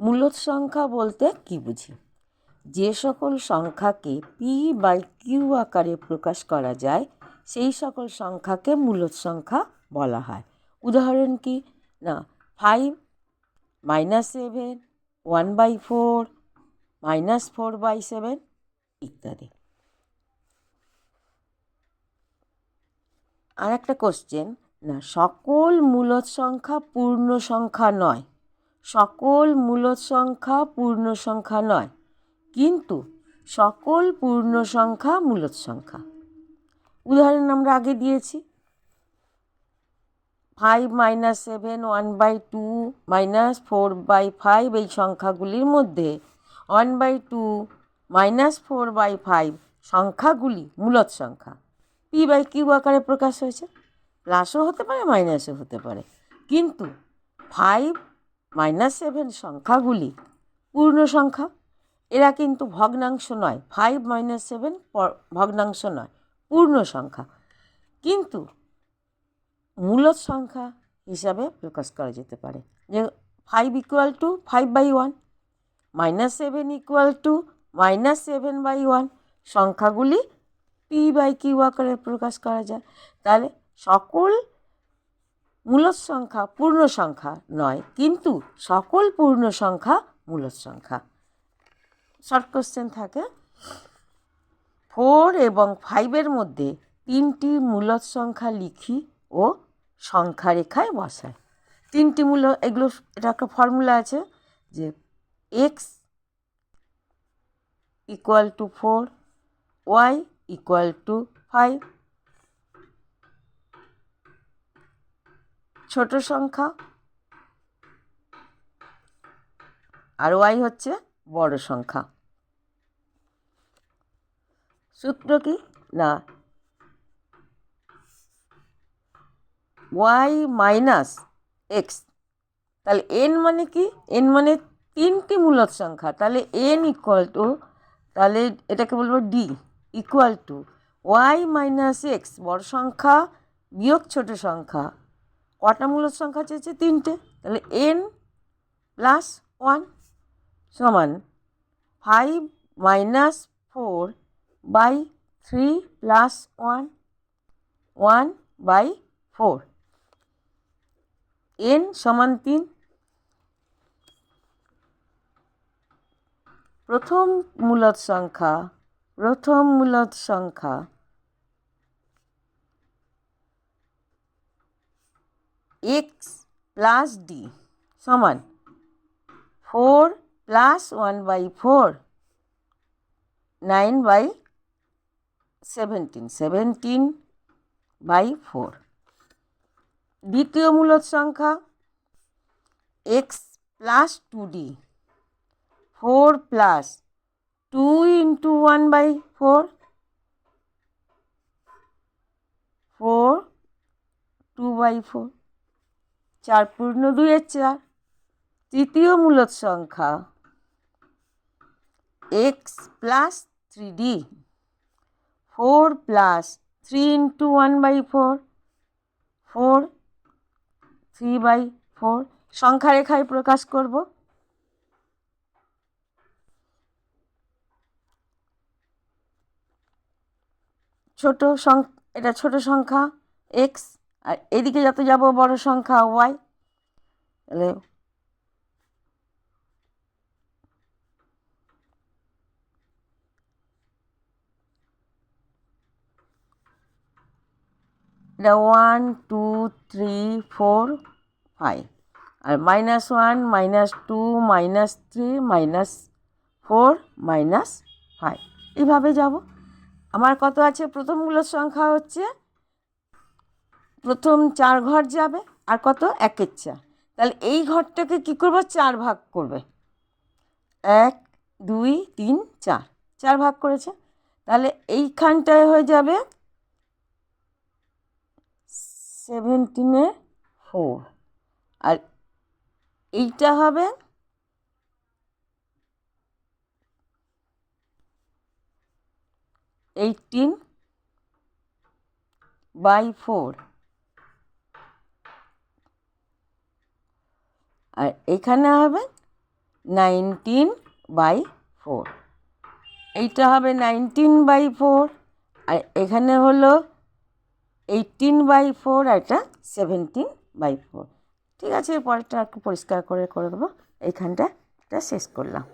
মূলদ সংখ্যা বলতে কি বুঝি? যে সকল সংখ্যাকে পি বাই কিউ আকারে প্রকাশ করা যায়, সেই সকল সংখ্যাকে মূলদ সংখ্যা বলা হয়। উদাহরণ কি? না five minus seven one by four minus four by seven ইত্যাদি। আর একটা কোশ্চেন না, সকল মূলদ সংখ্যা পূর্ণ সংখ্যা নয় সকল মূলদ সংখ্যা পূর্ণ সংখ্যা নয়, কিন্তু সকল পূর্ণ সংখ্যা মূলদ সংখ্যা উদাহরণ আমরা আগে দিয়েছি। Five minus seven one by two minus four by five এই সংখ্যাগুলির মধ্যে one by two minus four by five সংখ্যাগুলি মূলদ সংখ্যা পি বাই কিউ আকারে প্রকাশ হয়েছে। প্লাসও হতে পারে মাইনাসও হতে পারে। কিন্তু ফাইভ মাইনাস সেভেন সংখ্যাগুলি পূর্ণ সংখ্যা। এরা কিন্তু ভগ্নাংশ নয়। ফাইভ মাইনাস সেভেন ভগ্নাংশ নয়। পূর্ণ সংখ্যা। কিন্তু মূলত সংখ্যা হিসাবে প্রকাশ করা যেতে পারে। যে five equal to five by one minus seven equal to minus seven by one সংখ্যাগুলি পি বাই কিউ আকারে প্রকাশ করা যায়। তাহলে সকল মূলদ সংখ্যা পূর্ণ সংখ্যা নয়, কিন্তু সকল পূর্ণ সংখ্যা মূলদ সংখ্যা শর্ট কোশ্চেন থাকে। ফোর এবং ফাইভের মধ্যে তিনটি মূলদ সংখ্যা লিখি ও সংখ্যা রেখায় বসায় তিনটি মূল, এগুলো, এটা একটা ফর্মুলা আছে যে X equal to four Y equal to five ছোট সংখ্যা, আর ওয়াই হচ্ছে বড় সংখ্যা। সূত্র কি? না। Y minus X. তাহলে এন মানে কি? এন মানে তিনটি মূলদ সংখ্যা। তাহলে এন ইকুয়াল টু, তাহলে এটাকে বলব D, equal to. Y minus X, বড় সংখ্যা, বিয়োগ ছোট সংখ্যা। কটা মূলদ সংখ্যা চেয়েছে? তিনটে। তাহলে এন প্লাস ওয়ান সমান five minus four by three plus one one by four n সমান তিন। প্রথম মূলদ সংখ্যা, প্রথম মূলদ সংখ্যা এক্স প্লাস ডি সমান four plus one by four nine by seventeen seventeen by four দ্বিতীয় মূলদ সংখ্যা x plus two d four plus two into one by four four two by four চার পূর্ণ দুইয়ের চার। তৃতীয় মূলদ সংখ্যা। X plus three d four plus three into one by four four three by four সংখ্যা রেখায় প্রকাশ করব। ছোট এটা ছোট সংখ্যা। এক্স আর এদিকে যত যাব বড় সংখ্যা ওয়াই, তাহলে এটা one two three four five আর minus one minus two minus three minus four minus five এইভাবে যাব। আমার কত আছে? প্রথমগুলোর সংখ্যা হচ্ছে প্রথম চার ঘর যাবে আর কত? একের চার। তাহলে এই ঘরটাকে কী করব? চার ভাগ করবে। এক, দুই, তিন, চার। চার ভাগ করেছে। তাহলে এইখানটায় হয়ে যাবে সেভেন্টিনে ফোর আর এইটা হবে এইটিন বাই ফোর আর এখানে হবে নাইনটিন বাই ফোর এইটা হবে নাইনটিন বাই ফোর আর এখানে হলো এইটিন বাই ফোর আর এটা সেভেন্টিন বাই ফোর ঠিক আছে এর পরেরটা একটু পরিষ্কার করে করে দেবো। এইখানটা, এটা শেষ করলাম।